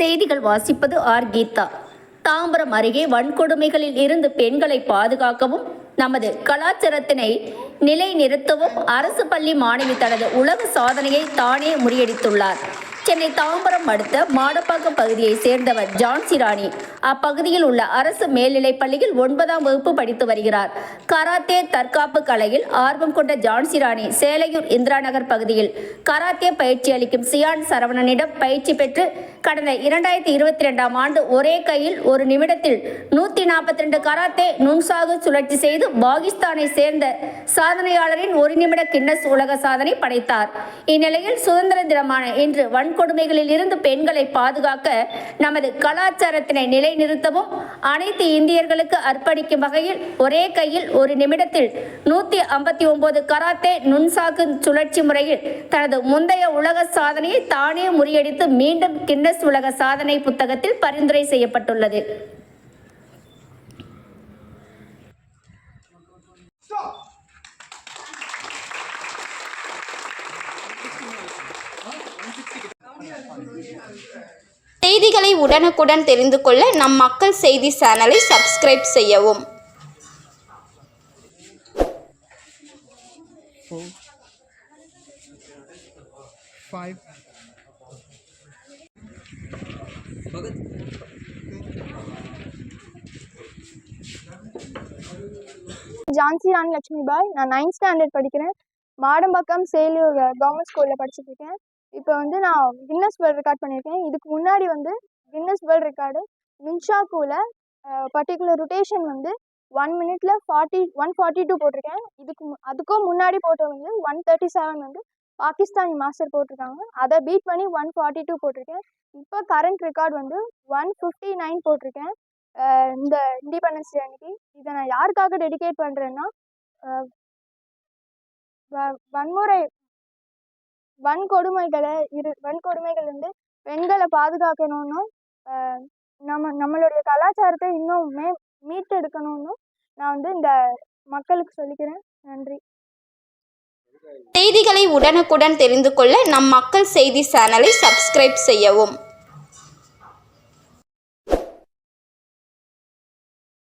செய்திகள் வாசிப்பது ஆர். கீதா. தாம்பரம் அருகே வன்கொடுமைகளில் இருந்து பெண்களை பாதுகாக்கவும் நமது கலாச்சாரத்தினை நிலைநிறுத்தவும் அரசு பள்ளி மாணவி தனது உலக சாதனையை தானே முறியடித்துள்ளார். சென்னை தாம்பரம் அடுத்த மாடப்பாக்கம் பகுதியை சேர்ந்தவர் ஜான்சி ராணி. அப்பகுதியில் உள்ள அரசு மேல்நிலைப் பள்ளியில் ஒன்பதாம் வகுப்பு படித்து வருகிறார். கராத்தே தற்காப்பு கலையில் ஆர்வம் கொண்ட ஜான்சி ராணி சேலையூர் இந்திரா நகர் பகுதியில் கராத்தே பயிற்சி அளிக்கும் சியான் சரவணனிடம் பயிற்சி பெற்று கடந்த இரண்டாயிரத்தி இருபத்தி ரெண்டாம் ஆண்டு ஒரே கையில் ஒரு நிமிடத்தில் நூத்தி நாற்பத்தி ரெண்டு கராத்தே நுண்சாகு சுழற்சி செய்து பாகிஸ்தானை சேர்ந்த சாதனையாளரின் ஒரு நிமிட கின்னஸ் உலக சாதனை படைத்தார். இந்நிலையில் சுதந்திர தினமான இன்று வன்கொடுமைகளில் இருந்து பெண்களை பாதுகாக்க நமது கலாச்சாரத்தினை நிலைநிறுத்தவும் அனைத்து இந்தியர்களுக்கு அர்ப்பணிக்கும் வகையில் ஒரே கையில் ஒரு நிமிடத்தில் நூற்றி ஐம்பத்தி ஒன்பது கராத்தே நுண்சாக்கு சுழற்சி முறையில் தனது முந்தைய உலக சாதனையை தானே முறியடித்து மீண்டும் கின்னஸ் உலக சாதனை புத்தகத்தில் பரிந்துரை செய்யப்பட்டுள்ளது. செய்திகளை உடனுக்குடன் தெரிந்து கொள்ள நம் மக்கள் செய்தி சேனலை சப்ஸ்கிரைப் செய்யவும். ஜான்சி ராணி லட்சுமி பாய் நான் நைன்த் ஸ்டாண்டர்ட் படிக்கிறேன். மாடம்பாக்கம் சேலூர் கவர்மெண்ட் ஸ்கூலில் படிச்சுட்டு இருக்கேன். இப்போ வந்து நான் கின்னஸ் வேர்ல்ட் ரெக்கார்ட் பண்ணியிருக்கேன். இதுக்கு முன்னாடி வந்து கின்னஸ் வேர்ல்ட் ரெக்கார்டு மின்ஷாக்கூவில் பர்டிகுலர் ரொட்டேஷன் வந்து ஒன் மினிட்ல ஃபார்ட்டி ஒன் ஃபார்ட்டி டூ போட்டிருக்கேன். இதுக்கு அதுக்கும் முன்னாடி போட்டது வந்து ஒன் தேர்ட்டி செவன் வந்து பாகிஸ்தானி மாஸ்டர் போட்டிருக்காங்க. அதை பீட் பண்ணி ஒன் ஃபார்ட்டி டூ போட்டிருக்கேன். இப்போ கரண்ட் ரெக்கார்ட் வந்து ஒன் ஃபிஃப்டி நைன் போட்டிருக்கேன். இந்த இண்டிபெண்டன்ஸ் டே அன்னைக்கு. இதை நான் யாருக்காக டெடிகேட் பண்ணுறேன்னா வன்முறை வன்கொடுமைகளை இரு வன்கொடுமைகள் வந்து பெண்களை பாதுகாக்கணும்னு நம்ம நம்மளுடைய கலாச்சாரத்தை இன்னும் மே மீட்டெடுக்கணும்னு நான் வந்து இந்த மக்களுக்கு சொல்லிக்கிறேன். நன்றி. செய்திகளை உடனுக்குடன் தெரிந்து கொள்ள நம் மக்கள் செய்தி சேனலை சப்ஸ்கிரைப் செய்யவும்.